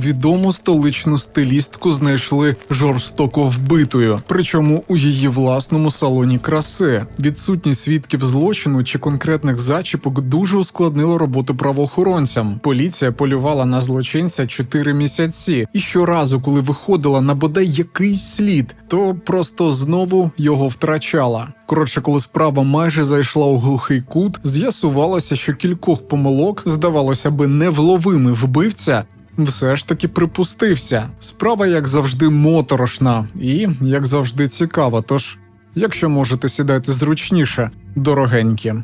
відому столичну стилістку знайшли жорстоко вбитою, причому у її власному салоні краси. Відсутність свідків злочину чи конкретних зачіпок дуже ускладнило роботу правоохоронцям. Поліція полювала на злочинця 4 місяці, і щоразу, коли виходила на бодай якийсь слід, то просто знову його втрачала. Коротше, коли справа майже зайшла у глухий кут, з'ясувалося, що кількох помилок, здавалося би, невловимий вбивця. Все ж таки припустився. Справа, як завжди, моторошна і, як завжди, цікава. Тож, якщо можете сідати зручніше, дорогенькі.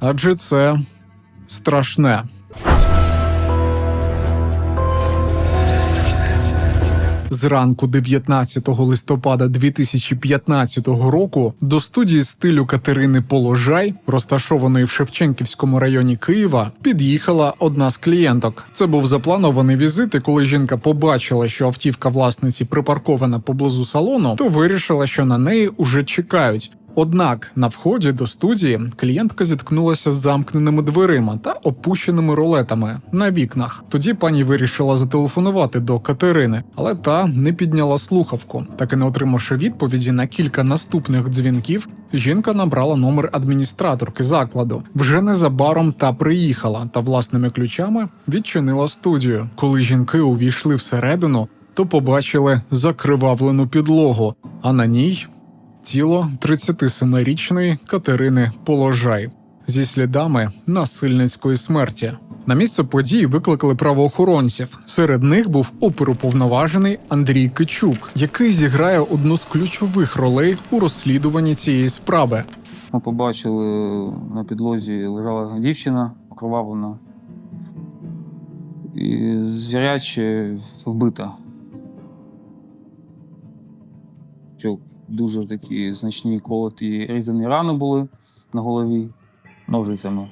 Адже це страшне. Зранку 19 листопада 2015 року до студії стилю Катерини Положай, розташованої в Шевченківському районі Києва, під'їхала одна з клієнток. Це був запланований візит, і коли жінка побачила, що автівка власниці припаркована поблизу салону, то вирішила, що на неї уже чекають. Однак на вході до студії клієнтка зіткнулася з замкненими дверима та опущеними ролетами на вікнах. Тоді пані вирішила зателефонувати до Катерини, але та не підняла слухавку. Так і не отримавши відповіді на кілька наступних дзвінків, жінка набрала номер адміністраторки закладу. Вже незабаром та приїхала та власними ключами відчинила студію. Коли жінки увійшли всередину, то побачили закривавлену підлогу, а на ній тіло 37-річної Катерини Положай зі слідами насильницької смерті. На місце події викликали правоохоронців. Серед них був оперуповноважений Андрій Кичук, який зіграє одну з ключових ролей у розслідуванні цієї справи. Ми побачили на підлозі лежала дівчина окровавлена і звіряче вбита. Що дуже такі значні колоті різані рани були на голові ножицями.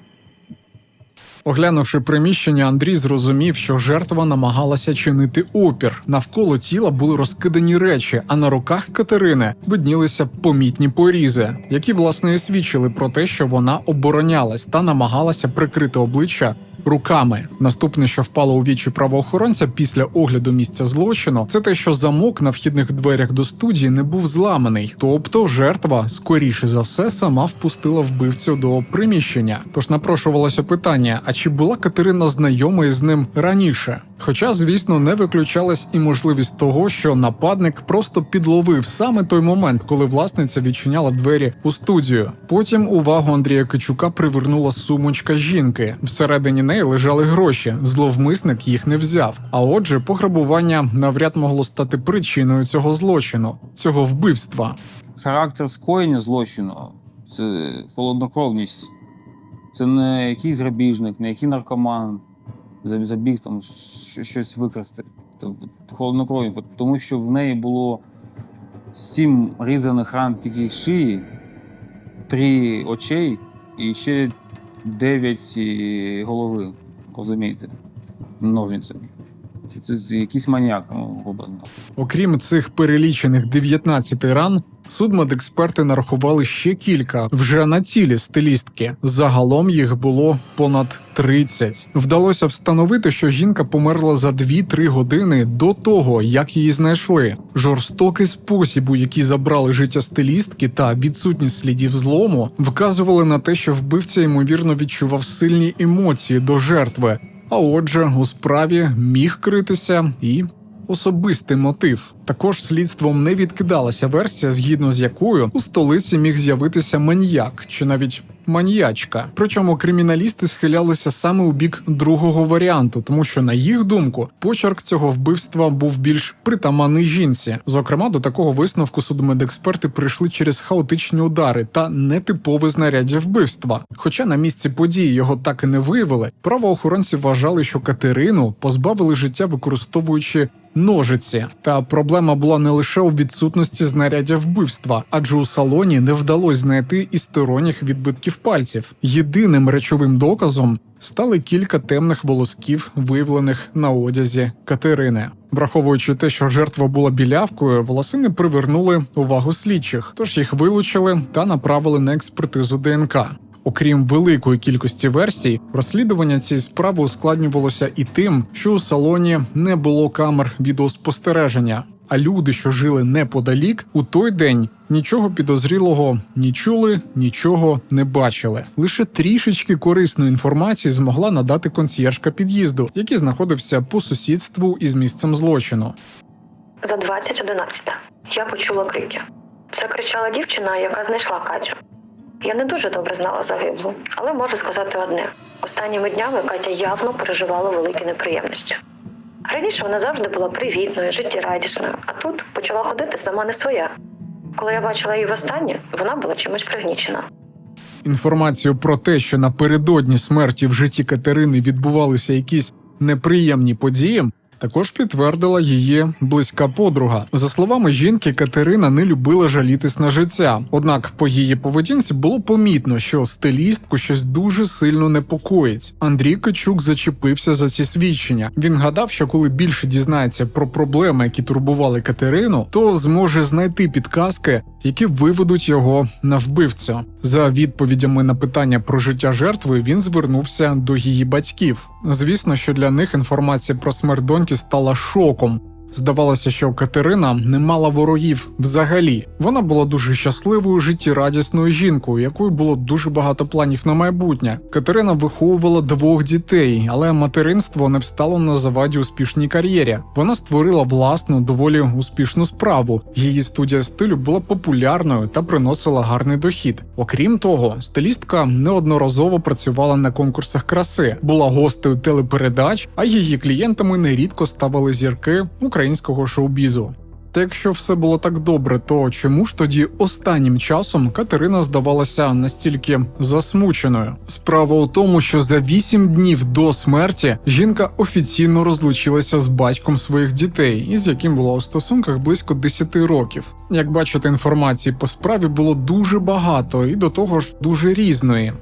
Оглянувши приміщення, Андрій зрозумів, що жертва намагалася чинити опір. Навколо тіла були розкидані речі, а на руках Катерини виднілися помітні порізи, які власне і свідчили про те, що вона оборонялась та намагалася прикрити обличчя. Руками наступне, що впало у вічі правоохоронця після огляду місця злочину, це те, що замок на вхідних дверях до студії не був зламаний. Тобто жертва, скоріше за все, сама впустила вбивцю до приміщення. Тож напрошувалося питання: а чи була Катерина знайома із ним раніше? Хоча, звісно, не виключалась і можливість того, що нападник просто підловив саме той момент, коли власниця відчиняла двері у студію. Потім увагу Андрія Кичука привернула сумочка жінки. Всередині неї лежали гроші. Зловмисник їх не взяв. А отже, пограбування навряд могло стати причиною цього злочину, цього вбивства. Характер скоєння злочину це холоднокровність. Це не якийсь грабіжник, не який наркоман забіг там щось викрасти. Холоднокровні, тому що в неї було сім різаних ран тільки шиї, три очей і ще дев'ять голови. Розумієте? Ножницями. Це, це, це якийсь маніяк ну. Окрім цих перелічених 19 ран, судмедексперти нарахували ще кілька вже на тілі стилістки. Загалом їх було понад 30. Вдалося встановити, що жінка померла за 2-3 години до того, як її знайшли. Жорстокий спосіб, у який забрали життя стилістки, та відсутність слідів злому, вказували на те, що вбивця ймовірно відчував сильні емоції до жертви. А отже, у справі міг критися і особистий мотив. Також слідством не відкидалася версія, згідно з якою у столиці міг з'явитися маніяк чи навіть маніячка. Причому криміналісти схилялися саме у бік другого варіанту, тому що, на їх думку, почерк цього вбивства був більш притаманний жінці. Зокрема, до такого висновку судмедексперти прийшли через хаотичні удари та нетипове знаряддя вбивства. Хоча на місці події його так і не виявили, правоохоронці вважали, що Катерину позбавили життя, використовуючи ножиці. Та проблема була не лише у відсутності знаряддя вбивства, адже у салоні не вдалося знайти і сторонніх відбитків пальців. Єдиним речовим доказом стали кілька темних волосків, виявлених на одязі Катерини. Враховуючи те, що жертва була білявкою, волосини привернули увагу слідчих, тож їх вилучили та направили на експертизу ДНК. Окрім великої кількості версій, розслідування цієї справи ускладнювалося і тим, що у салоні не було камер відеоспостереження. А люди, що жили неподалік, у той день нічого підозрілого ні чули, нічого не бачили. Лише трішечки корисної інформації змогла надати консьєржка під'їзду, який знаходився по сусідству із місцем злочину. За 20.11 я почула крики. Це кричала дівчина, яка знайшла Катю. Я не дуже добре знала загиблу, але можу сказати одне: останніми днями Катя явно переживала великі неприємності. Раніше вона завжди була привітною, життєрадісною, а тут почала ходити сама не своя. Коли я бачила її востаннє, вона була чимось пригнічена. Інформацію про те, що напередодні смерті в житті Катерини відбувалися якісь неприємні події, також підтвердила її близька подруга. За словами жінки, Катерина не любила жалітись на життя. Однак по її поведінці було помітно, що стилістку щось дуже сильно непокоїть. Андрій Качук зачепився за ці свідчення. Він гадав, що коли більше дізнається про проблеми, які турбували Катерину, то зможе знайти підказки, які виведуть його на вбивцю. За відповідями на питання про життя жертви він звернувся до її батьків. Звісно, що для них інформація про смерть доньки стала шоком. Здавалося, що Катерина не мала ворогів взагалі. Вона була дуже щасливою, життєрадісною жінкою, якою було дуже багато планів на майбутнє. Катерина виховувала двох дітей, але материнство не встало на заваді успішній кар'єрі. Вона створила власну доволі успішну справу. Її студія стилю була популярною та приносила гарний дохід. Окрім того, стилістка неодноразово працювала на конкурсах краси, була гостею телепередач, а її клієнтами нерідко ставили зірки українського шоу-бізу. Та якщо все було так добре, то чому ж тоді останнім часом Катерина здавалася настільки засмученою? Справа у тому, що за вісім днів до смерті жінка офіційно розлучилася з батьком своїх дітей, із яким була у стосунках близько 10 років. Як бачите, інформації по справі було дуже багато і до того ж дуже різної.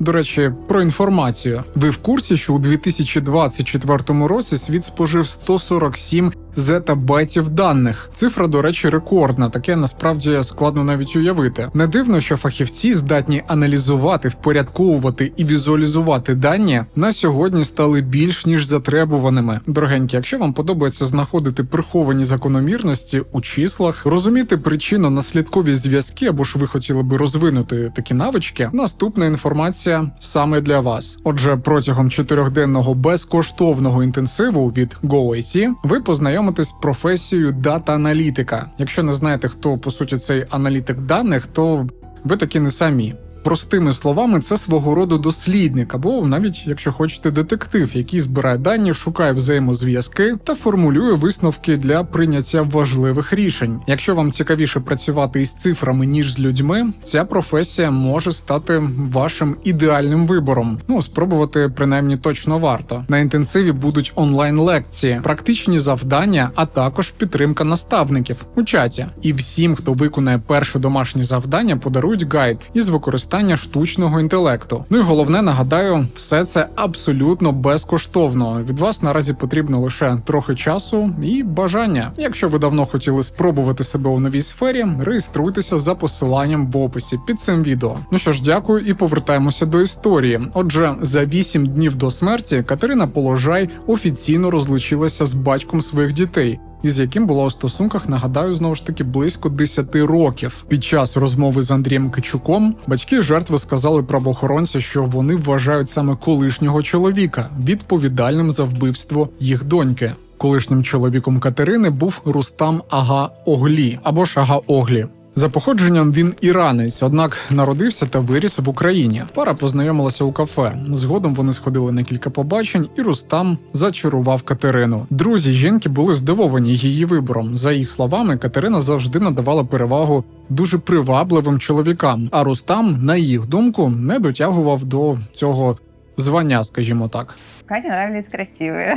До речі, про інформацію. Ви в курсі, що у 2024 році світ спожив 147 зетабайтів даних. Цифра, до речі, рекордна. Таке насправді складно навіть уявити. Не дивно, що фахівці здатні аналізувати, впорядковувати і візуалізувати дані на сьогодні стали більш ніж затребуваними. Дорогенькі, якщо вам подобається знаходити приховані закономірності у числах, розуміти причинно-наслідкові зв'язки, або ж ви хотіли би розвинути такі навички, наступна інформація саме для вас. Отже, протягом чотирьохденного безкоштовного інтенсиву від GoIT ви познайомитесь з професією дата-аналітика. Якщо не знаєте, хто по суті цей аналітик даних, то ви такі не самі. Простими словами, це свого роду дослідник, або навіть, якщо хочете, детектив, який збирає дані, шукає взаємозв'язки та формулює висновки для прийняття важливих рішень. Якщо вам цікавіше працювати із цифрами ніж з людьми, ця професія може стати вашим ідеальним вибором. Ну спробувати принаймні точно варто. На інтенсиві будуть онлайн лекції, практичні завдання, а також підтримка наставників у чаті. І всім, хто виконає перше домашнє завдання, подарують гайд із використанням штучного інтелекту. Ну і головне, нагадаю, все це абсолютно безкоштовно. Від вас наразі потрібно лише трохи часу і бажання. Якщо ви давно хотіли спробувати себе у новій сфері, реєструйтеся за посиланням в описі під цим відео. Ну що ж, дякую і повертаємося до історії. Отже, за 8 днів до смерті Катерина Положай офіційно розлучилася з батьком своїх дітей. Із яким була у стосунках, нагадаю, знову ж таки близько 10 років. Під час розмови з Андрієм Кичуком батьки жертви сказали правоохоронцю, що вони вважають саме колишнього чоловіка відповідальним за вбивство їх доньки. Колишнім чоловіком Катерини був Рустам Ага Оглі або ж Ага Оглі. За походженням він іранець, однак народився та виріс в Україні. Пара познайомилася у кафе. Згодом вони сходили на кілька побачень, і Рустам зачарував Катерину. Друзі жінки були здивовані її вибором. За їх словами, Катерина завжди надавала перевагу дуже привабливим чоловікам. А Рустам, на їх думку, не дотягував до цього звання, скажімо так. Кате нравились красивые.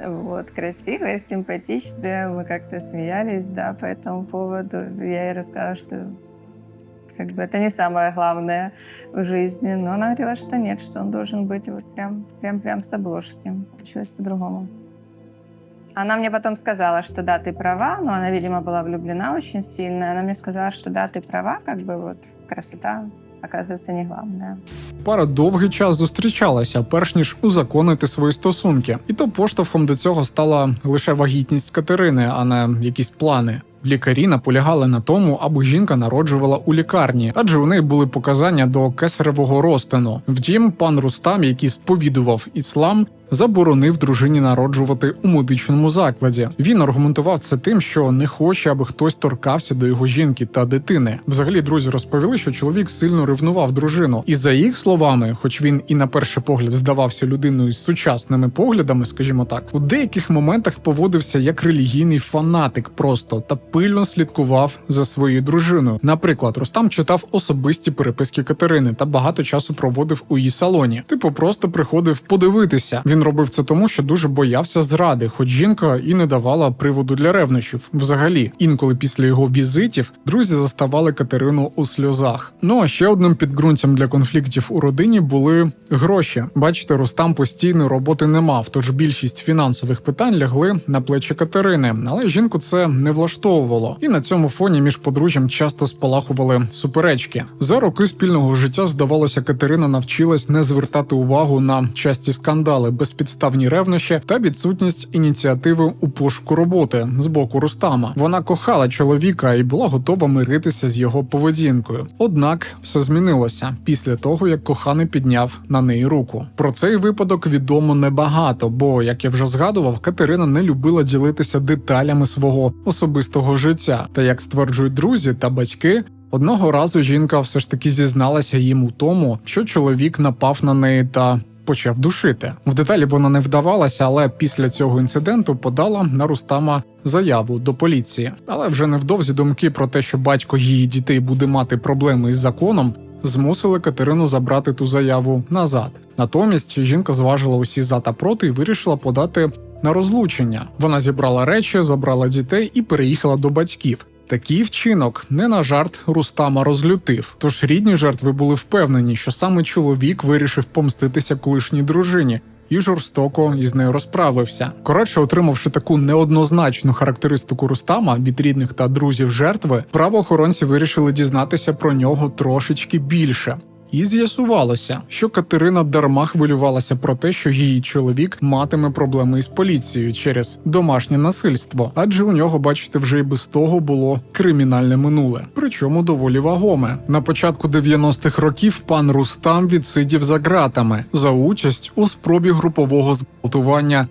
Вот, красивые, симпатичные. Мы как-то смеялись, да, по этому поводу. Я ей рассказала, что как бы это не самое главное в жизни. Но она говорила, что нет, что он должен быть вот прям, прям, прям с обложки. Получилось по-другому. Она мне потом сказала, что да, ты права, но она, видимо, была влюблена очень сильно. Она мне сказала, что да, ты права, как бы вот красота оказывается, не главное. Пара довгий час зустрічалася, перш ніж узаконити свої стосунки. І то поштовхом до цього стала лише вагітність Катерини, а не якісь плани. Лікарі наполягали на тому, аби жінка народжувала у лікарні, адже у неї були показання до кесаревого розтину. Втім, пан Рустам, який сповідував іслам, заборонив дружині народжувати у медичному закладі. Він аргументував це тим, що не хоче, аби хтось торкався до його жінки та дитини. Взагалі, друзі розповіли, що чоловік сильно ревнував дружину, і за їх словами, хоч він і на перший погляд здавався людиною з сучасними поглядами, скажімо так, у деяких моментах поводився як релігійний фанатик просто та пильно слідкував за своєю дружиною. Наприклад, Рустам читав особисті переписки Катерини та багато часу проводив у її салоні. Типу, просто приходив подивитися. Він робив це тому, що дуже боявся зради, хоч жінка і не давала приводу для ревнощів. Взагалі, інколи після його візитів друзі заставали Катерину у сльозах. Ну а ще одним підґрунтям для конфліктів у родині були гроші. Бачите, Рустам постійно роботи не мав, тож більшість фінансових питань лягли на плечі Катерини, але жінку це не влаштовувало. І на цьому фоні між подружжям часто спалахували суперечки. За роки спільного життя здавалося, Катерина навчилась не звертати увагу на часті скандали, безпідставні ревнощі та відсутність ініціативи у пошуку роботи з боку Рустама. Вона кохала чоловіка і була готова миритися з його поведінкою. Однак все змінилося після того, як коханий підняв на неї руку. Про цей випадок відомо небагато, бо, як я вже згадував, Катерина не любила ділитися деталями свого особистого життя. Та як стверджують друзі та батьки. Одного разу жінка все ж таки зізналася їм у тому, що чоловік напав на неї та почав душити. В деталі вона не вдавалася, але після цього інциденту подала на Рустама заяву до поліції. Але вже невдовзі думки про те, що батько її дітей буде мати проблеми із законом, змусили Катерину забрати ту заяву назад. Натомість жінка зважила усі за та проти і вирішила подати на розлучення. Вона зібрала речі, забрала дітей і переїхала до батьків. Такий вчинок не на жарт Рустама розлютив. Тож рідні жертви були впевнені, що саме чоловік вирішив помститися колишній дружині. І жорстоко із нею розправився. Коротше, отримавши таку неоднозначну характеристику Рустама від рідних та друзів жертви, правоохоронці вирішили дізнатися про нього трошечки більше. І з'ясувалося, що Катерина дарма хвилювалася про те, що її чоловік матиме проблеми із поліцією через домашнє насильство, адже у нього, бачите, вже й без того було кримінальне минуле, причому доволі вагоме. На початку 90-х років пан Рустам відсидів за ґратами за участь у спробі групового зґвалтування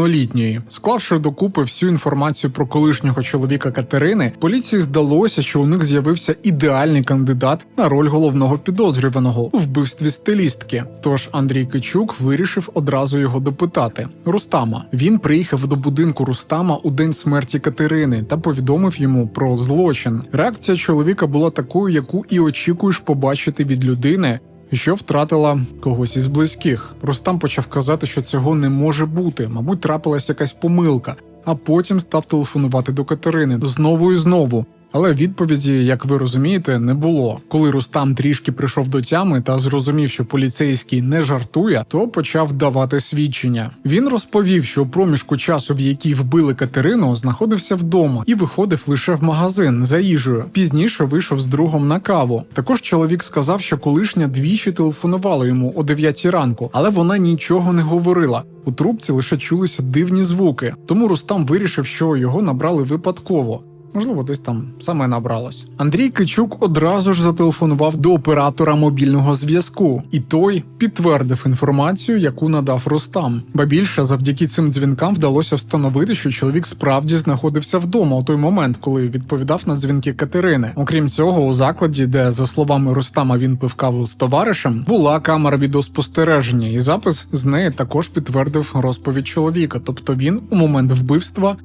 неповнолітньої. Склавши докупи всю інформацію про колишнього чоловіка Катерини, поліції здалося, що у них з'явився ідеальний кандидат на роль головного підозрюваного у вбивстві стилістки. Тож Андрій Кичук вирішив одразу його допитати. Рустама він приїхав до будинку Рустама у день смерті Катерини та повідомив йому про злочин. Реакція чоловіка була такою, яку і очікуєш побачити від людини, що втратила когось із близьких. Рустам почав казати, що цього не може бути. Мабуть, трапилася якась помилка, а потім став телефонувати до Катерини знову і знову. Але відповіді, як ви розумієте, не було. Коли Рустам трішки прийшов до тями та зрозумів, що поліцейський не жартує, то почав давати свідчення. Він розповів, що проміжку часу, в який вбили Катерину, знаходився вдома і виходив лише в магазин за їжею. Пізніше вийшов з другом на каву. Також чоловік сказав, що колишня двічі телефонувала йому о 9 ранку, але вона нічого не говорила. У трубці лише чулися дивні звуки. Тому Рустам вирішив, що його набрали випадково. Можливо, десь там саме набралось. Андрій Кичук одразу ж зателефонував до оператора мобільного зв'язку, і той підтвердив інформацію, яку надав Рустам. Ба більше завдяки цим дзвінкам вдалося встановити, що чоловік справді знаходився вдома у той момент, коли відповідав на дзвінки Катерини. Окрім цього, у закладі, де за словами Рустама він пив каву з товаришем, була камера відеоспостереження, і запис з неї також підтвердив розповідь чоловіка. Тобто він у момент вбивства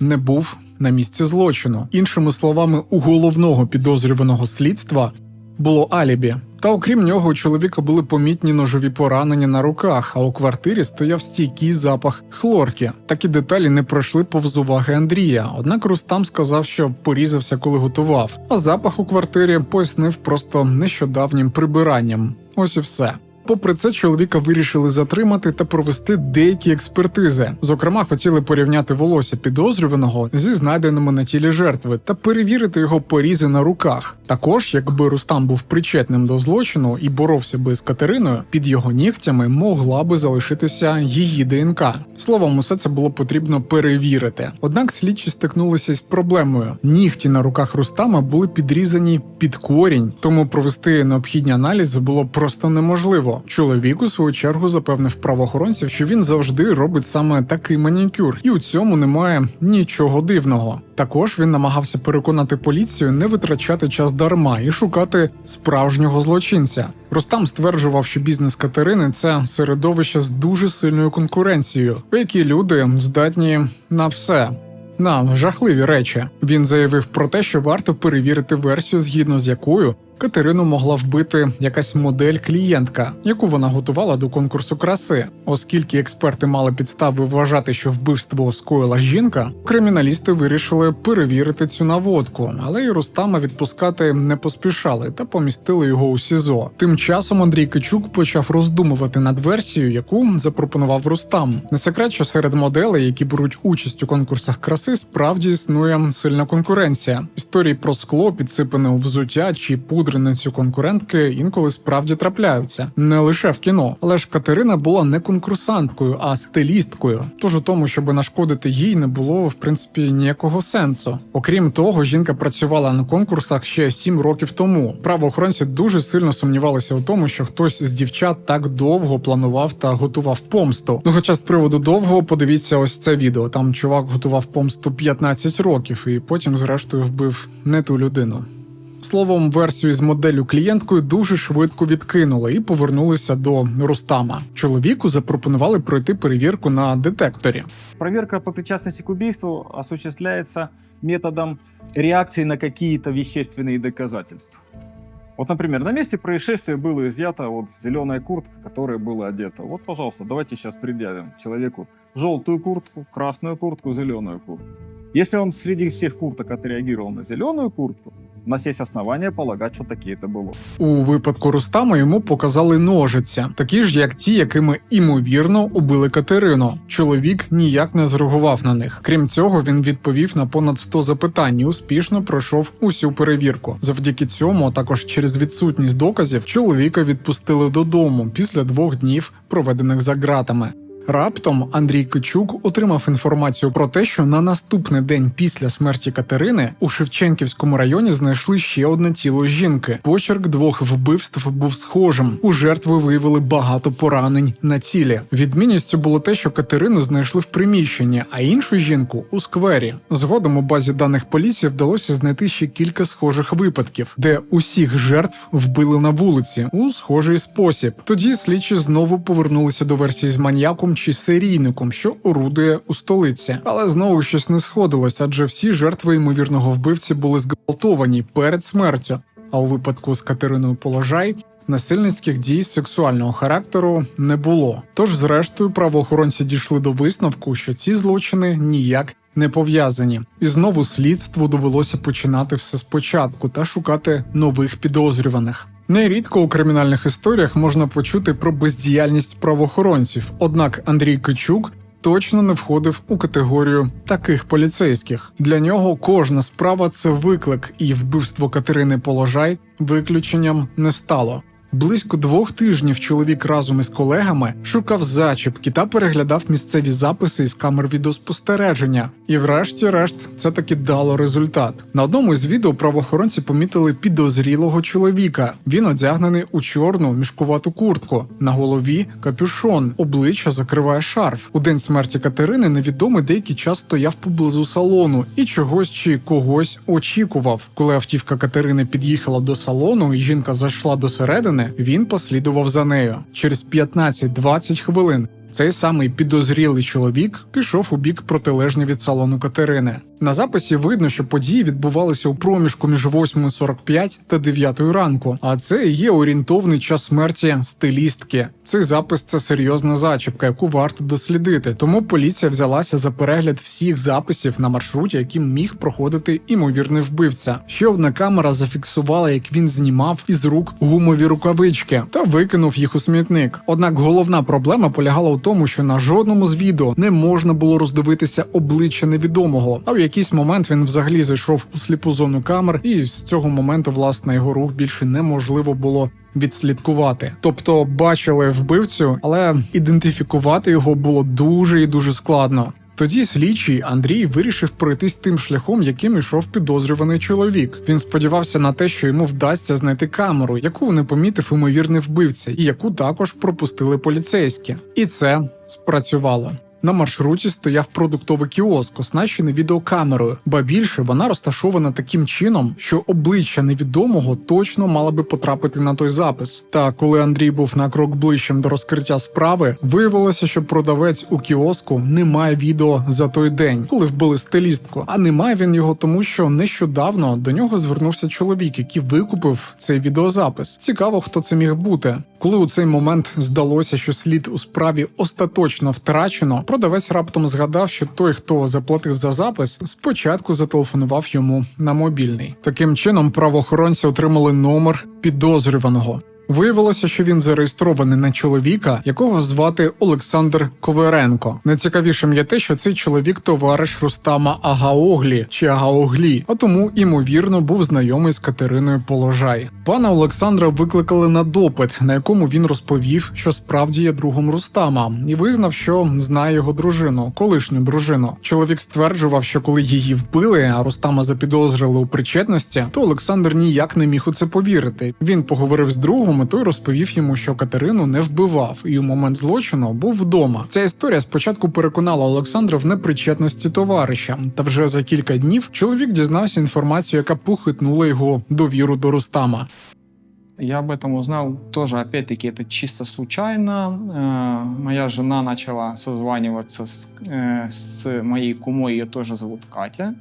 не був на місці злочину. Іншими словами, у головного підозрюваного слідства було алібі. Та окрім нього, у чоловіка були помітні ножові поранення на руках, а у квартирі стояв стійкий запах хлорки. Такі деталі не пройшли повз уваги Андрія. Однак Рустам сказав, що порізався, коли готував. А запах у квартирі пояснив просто нещодавнім прибиранням. Ось і все. Попри це, чоловіка вирішили затримати та провести деякі експертизи. Зокрема, хотіли порівняти волосся підозрюваного зі знайденими на тілі жертви та перевірити його порізи на руках. Також, якби Рустам був причетним до злочину і боровся би з Катериною, під його нігтями могла би залишитися її ДНК. Словом, усе це було потрібно перевірити. Однак слідчі стикнулися з проблемою: нігті на руках Рустама були підрізані під корінь, тому провести необхідні аналізи було просто неможливо. Чоловік у свою чергу запевнив правоохоронців, що він завжди робить саме такий манікюр, і у цьому немає нічого дивного. Також він намагався переконати поліцію не витрачати час дарма і шукати справжнього злочинця. Рустам стверджував, що бізнес Катерини це середовище з дуже сильною конкуренцією, у якій люди здатні на все. На жахливі речі він заявив про те, що варто перевірити версію, згідно з якою Катерину могла вбити якась модель клієнтка, яку вона готувала до конкурсу краси. Оскільки експерти мали підстави вважати, що вбивство скоїла жінка, криміналісти вирішили перевірити цю наводку, але й Рустама відпускати не поспішали та помістили його у СІЗО. Тим часом Андрій Кичук почав роздумувати над версією, яку запропонував Рустам. Не секрет, що серед моделей, які беруть участь у конкурсах краси, справді існує сильна конкуренція. Історії про скло, підсипане у взуття чи пудреницю конкурентки інколи справді трапляються не лише в кіно. Але ж Катерина була не конкурсанткою, а стилісткою. Тож у тому, щоб нашкодити їй, не було в принципі ніякого сенсу. Окрім того, жінка працювала на конкурсах ще сім років тому. Правоохоронці дуже сильно сумнівалися у тому, що хтось з дівчат так довго планував та готував помсту. Ну, хоча з приводу довго, подивіться ось це відео. Там чувак готував помсту 15 років і потім, зрештою, вбив не ту людину. Словом, версію з моделлю клієнткою дуже швидко відкинули і повернулися до Рустама. Чоловіку запропонували пройти перевірку на детекторі. Проверка по причастности к убийству осуществляется методом реакции на какие-то вещественные доказательства. Вот, например, на месте происшествия было изъято вот зеленая куртка, которая была одета. Вот, пожалуйста, давайте сейчас предъявим человеку желтую куртку, красную куртку, зеленую куртку. Если он среди всех курток отреагировал на зеленую куртку, у нас есть основания полагать, что таки это было. У випадку Рустама йому показали ножиця, такі ж, як ті, якими імовірно убили Катерину. Чоловік ніяк не зреагував на них. Крім цього, він відповів на понад 100 запитань і успішно пройшов усю перевірку. Завдяки цьому, а також через відсутність доказів, чоловіка відпустили додому після двох днів, проведених за ґратами. Раптом Андрій Кичук отримав інформацію про те, що на наступний день після смерті Катерини у Шевченківському районі знайшли ще одне тіло жінки. Почерк двох вбивств був схожим. У жертви виявили багато поранень на тілі. Відмінністю було те, що Катерину знайшли в приміщенні, а іншу жінку у сквері. Згодом у базі даних поліції вдалося знайти ще кілька схожих випадків, де усіх жертв вбили на вулиці у схожий спосіб. Тоді слідчі знову повернулися до версії з маньяком чи серійником, що орудує у столиці. Але знову щось не сходилось, адже всі жертви ймовірного вбивці були зґвалтовані перед смертю. А у випадку з Катериною Положай насильницьких дій сексуального характеру не було. Тож, зрештою, правоохоронці дійшли до висновку, що ці злочини ніяк не пов'язані, і знову слідству довелося починати все спочатку та шукати нових підозрюваних. Нерідко у кримінальних історіях можна почути про бездіяльність правоохоронців, однак Андрій Кичук точно не входив у категорію таких поліцейських. Для нього кожна справа це виклик, і вбивство Катерини Положай виключенням не стало. Близько двох тижнів чоловік разом із колегами шукав зачіпки та переглядав місцеві записи із камер відеоспостереження. І врешті-решт це таки дало результат. На одному із відео правоохоронці помітили підозрілого чоловіка. Він одягнений у чорну мішкувату куртку. На голові капюшон, обличчя закриває шарф. У день смерті Катерини невідомий деякий час стояв поблизу салону і чогось чи когось очікував. Коли автівка Катерини під'їхала до салону, і жінка зайшла до середини, він послідував за нею. Через 15-20 хвилин Цей самий підозрілий чоловік пішов у бік протилежний від салону Катерини. На записі видно, що події відбувалися у проміжку між 8.45 та 9 ранку, а це є орієнтовний час смерті стилістки. Цей запис це серйозна зачіпка, яку варто дослідити. Тому поліція взялася за перегляд всіх записів на маршруті, яким міг проходити імовірний вбивця. Ще одна камера зафіксувала, як він знімав із рук гумові рукавички та викинув їх у смітник. Однак головна проблема полягала у тому, що на жодному з відео не можна було роздивитися обличчя невідомого. А в якийсь момент він взагалі зайшов у сліпу зону камер, і з цього моменту власне його рух більше неможливо було. Відслідкувати, тобто бачили вбивцю, але ідентифікувати його було дуже і дуже складно. Тоді слідчий Андрій вирішив пройтись тим шляхом, яким ішов підозрюваний чоловік. Він сподівався на те, що йому вдасться знайти камеру, яку не помітив ймовірний вбивця, і яку також пропустили поліцейські. І це спрацювало. На маршруті стояв продуктовий кіоск, оснащений відеокамерою, ба більше вона розташована таким чином, що обличчя невідомого точно мало би потрапити на той запис. Та коли Андрій був на крок ближчим до розкриття справи, виявилося, що продавець у кіоску не має відео за той день, коли вбили стилістку. А не має він його тому, що нещодавно до нього звернувся чоловік, який викупив цей відеозапис. Цікаво, хто це міг бути. Коли у цей момент здалося, що слід у справі остаточно втрачено, продавець раптом згадав, що той, хто заплатив за запис, спочатку зателефонував йому на мобільний. Таким чином, правоохоронці отримали номер підозрюваного. Виявилося, що він зареєстрований на чоловіка, якого звати Олександр Коверенко. Найцікавішим є те, що цей чоловік товариш Рустама Агаоглі чи Агаоглі, а тому імовірно був знайомий з Катериною Положай. Пана Олександра викликали на допит, на якому він розповів, що справді є другом Рустама, і визнав, що знає його дружину, колишню дружину. Чоловік стверджував, що коли її вбили, а Рустама запідозрили у причетності, то Олександр ніяк не міг у це повірити. Він поговорив з другом, і той розповів йому, що Катерину не вбивав, і у момент злочину був вдома. Ця історія спочатку переконала Олександра в непричетності товариша, та вже за кілька днів чоловік дізнався інформацію, яка похитнула його довіру до Рустама. Я об этом узнал тоже, опять-таки, это чисто случайно. Э, Моя жена начала созваниваться с, э, с моей кумой, ее тоже зовут Катя,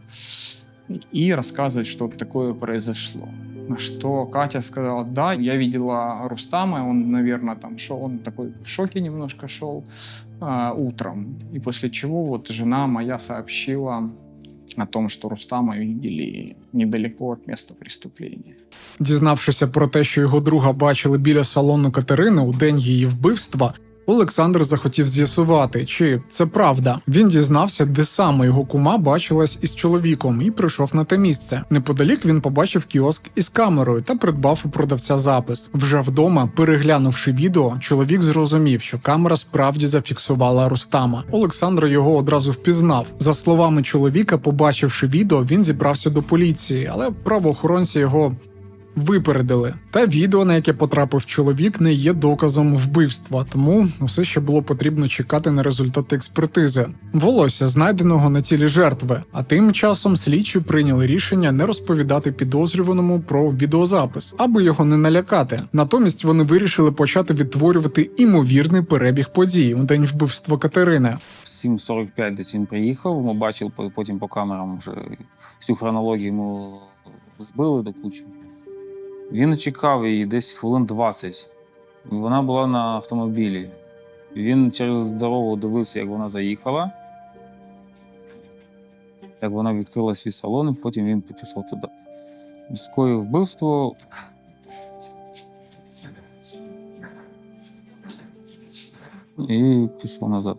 и рассказывать, что такое произошло. На что Катя сказала, да, я видела Рустама, он, наверное, там шел, он такой в шоке немножко шел э, утром. И после чего вот жена моя сообщила о том, что Рустама видели недалеко от места преступления. Дізнавшися про те, що його друга бачили біля салону Катерини у день її вбивства, Олександр захотів з'ясувати, чи це правда. Він дізнався, де саме його кума бачилась із чоловіком, і прийшов на те місце. Неподалік він побачив кіоск із камерою та придбав у продавця запис. Вже вдома, переглянувши відео, чоловік зрозумів, що камера справді зафіксувала Рустама. Олександр його одразу впізнав. За словами чоловіка, побачивши відео, він зібрався до поліції, але правоохоронці його випередили. Та відео, на яке потрапив чоловік, не є доказом вбивства, тому все ще було потрібно чекати на результати експертизи. Волосся знайденого на тілі жертви. А тим часом слідчі прийняли рішення не розповідати підозрюваному про відеозапис, аби його не налякати. Натомість вони вирішили почати відтворювати імовірний перебіг подій у день вбивства Катерини. В 7.45 десь він приїхав. Ми бачили по- потім по камерам вже всю хронологію йому збили до кучі. Він чекав її десь хвилин 20. Вона була на автомобілі. Він через дорогу дивився, як вона заїхала. Як вона відкрила свій салон, і потім він пішов туди. Скоїв вбивство. І пішов назад.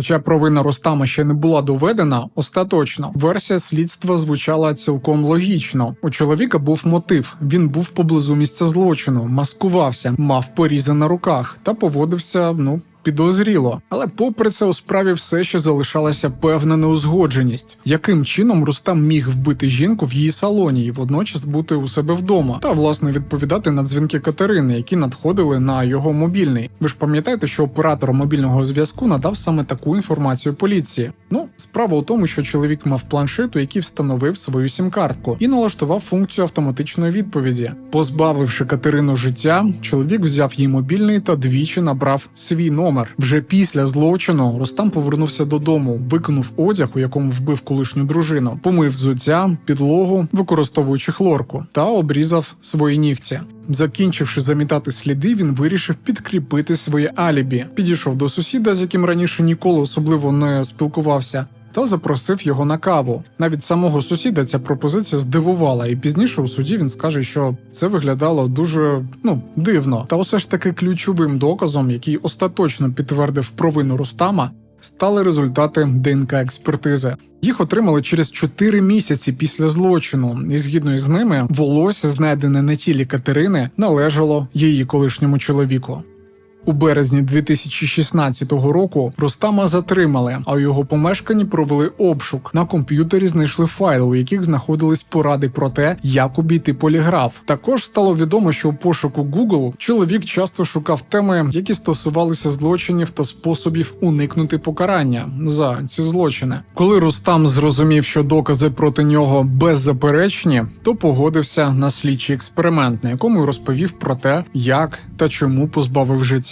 Хоча провина Рустама ще не була доведена, остаточно версія слідства звучала цілком логічно. У чоловіка був мотив. Він був поблизу місця злочину, маскувався, мав порізи на руках та поводився ну. Підозріло, але попри це у справі все ще залишалася певна неузгодженість, яким чином Рустам міг вбити жінку в її салоні і водночас бути у себе вдома, та власне відповідати на дзвінки Катерини, які надходили на його мобільний. Ви ж пам'ятаєте, що оператор мобільного зв'язку надав саме таку інформацію поліції. Ну, справа у тому, що чоловік мав планшету, який встановив свою сім-картку і налаштував функцію автоматичної відповіді. Позбавивши Катерину життя, чоловік взяв її мобільний та двічі набрав свій номер. Номер. Вже після злочину Рустам повернувся додому, викинув одяг, у якому вбив колишню дружину, помив взуття, підлогу, використовуючи хлорку, та обрізав свої нігті. Закінчивши замітати сліди, він вирішив підкріпити своє алібі. Підійшов до сусіда, з яким раніше ніколи особливо не спілкувався. Та запросив його на каву. Навіть самого сусіда ця пропозиція здивувала, і пізніше у суді він скаже, що це виглядало дуже ну дивно. Та усе ж таки ключовим доказом, який остаточно підтвердив провину Рустама, стали результати ДНК експертизи. Їх отримали через 4 місяці після злочину, і згідно із ними, волосся, знайдене на тілі Катерини, належало її колишньому чоловіку. У березні 2016 року Рустама затримали, а у його помешканні провели обшук. На комп'ютері знайшли файли, у яких знаходились поради про те, як обійти поліграф. Також стало відомо, що у пошуку Google чоловік часто шукав теми, які стосувалися злочинів та способів уникнути покарання за ці злочини. Коли Рустам зрозумів, що докази проти нього беззаперечні, то погодився на слідчий експеримент, на якому розповів про те, як та чому позбавив життя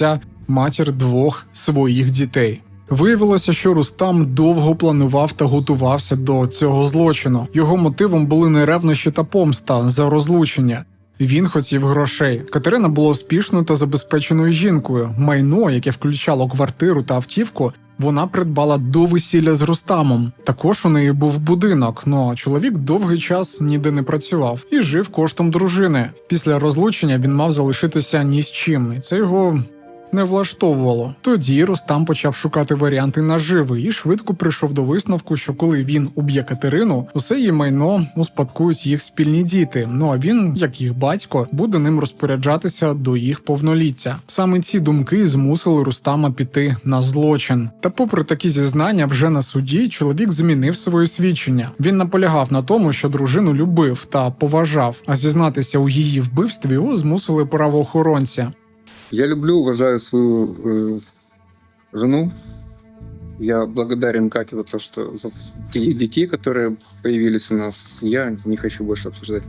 матір двох своїх дітей. Виявилося, що Рустам довго планував та готувався до цього злочину. Його мотивом були не ревнощі та помста за розлучення. Він хотів грошей. Катерина була успішною та забезпеченою жінкою. Майно, яке включало квартиру та автівку, вона придбала до весілля з Рустамом. Також у неї був будинок, но чоловік довгий час ніде не працював і жив коштом дружини. Після розлучення він мав залишитися ні з чим, і це його не влаштовувало. Тоді Рустам почав шукати варіанти наживи і швидко прийшов до висновку, що коли він уб'є Катерину, усе її майно успадкують їх спільні діти. Ну а він, як їх батько, буде ним розпоряджатися до їх повноліття. Саме ці думки змусили Рустама піти на злочин. Та, попри такі зізнання, вже на суді чоловік змінив своє свідчення. Він наполягав на тому, що дружину любив та поважав, а зізнатися у її вбивстві його змусили правоохоронці. Я люблю, уважаю свою э, жену. Я благодарен Кате за то, что за те детей, которые появились у нас. Я не хочу больше обсуждать.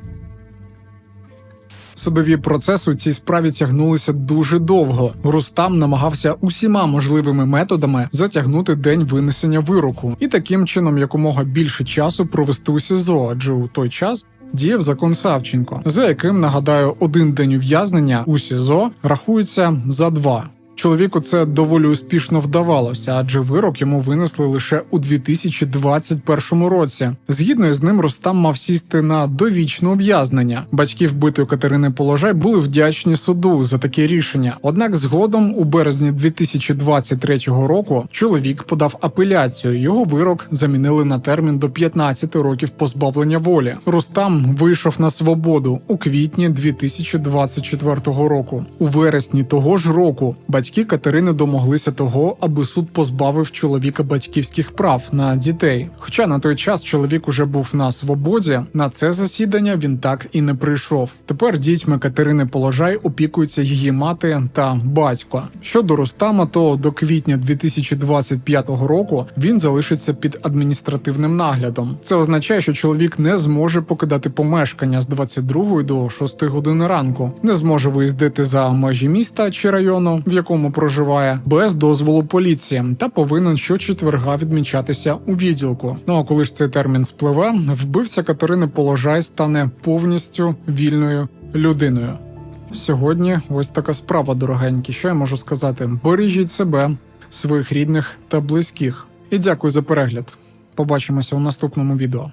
Судові процеси у цій справі тягнулися дуже довго. Рустам намагався усіма можливими методами затягнути день винесення вироку і таким чином якомога більше часу провести у СІЗО, адже у той час. Діяв закон Савченко, за яким нагадаю, один день ув'язнення у СІЗО рахується за два. Чоловіку це доволі успішно вдавалося, адже вирок йому винесли лише у 2021 році. Згідно з ним, Рустам мав сісти на довічне ув'язнення. Батьки вбитої Катерини Положай були вдячні суду за таке рішення. Однак, згодом, у березні 2023 року, чоловік подав апеляцію. Його вирок замінили на термін до 15 років позбавлення волі. Рустам вийшов на свободу у квітні 2024 року. У вересні того ж року батьки Катерини домоглися того, аби суд позбавив чоловіка батьківських прав на дітей. Хоча на той час чоловік уже був на свободі, на це засідання він так і не прийшов. Тепер дітьми Катерини Положай опікуються її мати та батько. Щодо Рустама, то до квітня 2025 року він залишиться під адміністративним наглядом. Це означає, що чоловік не зможе покидати помешкання з 22 до 6 години ранку, не зможе виїздити за межі міста чи району, в якому проживає, без дозволу поліції, та повинен щочетверга відмічатися у відділку. Ну а коли ж цей термін спливе, вбивця Катерини Положай стане повністю вільною людиною. Сьогодні ось така справа, дорогенькі. Що я можу сказати? Бережіть себе, своїх рідних та близьких. І дякую за перегляд. Побачимося у наступному відео.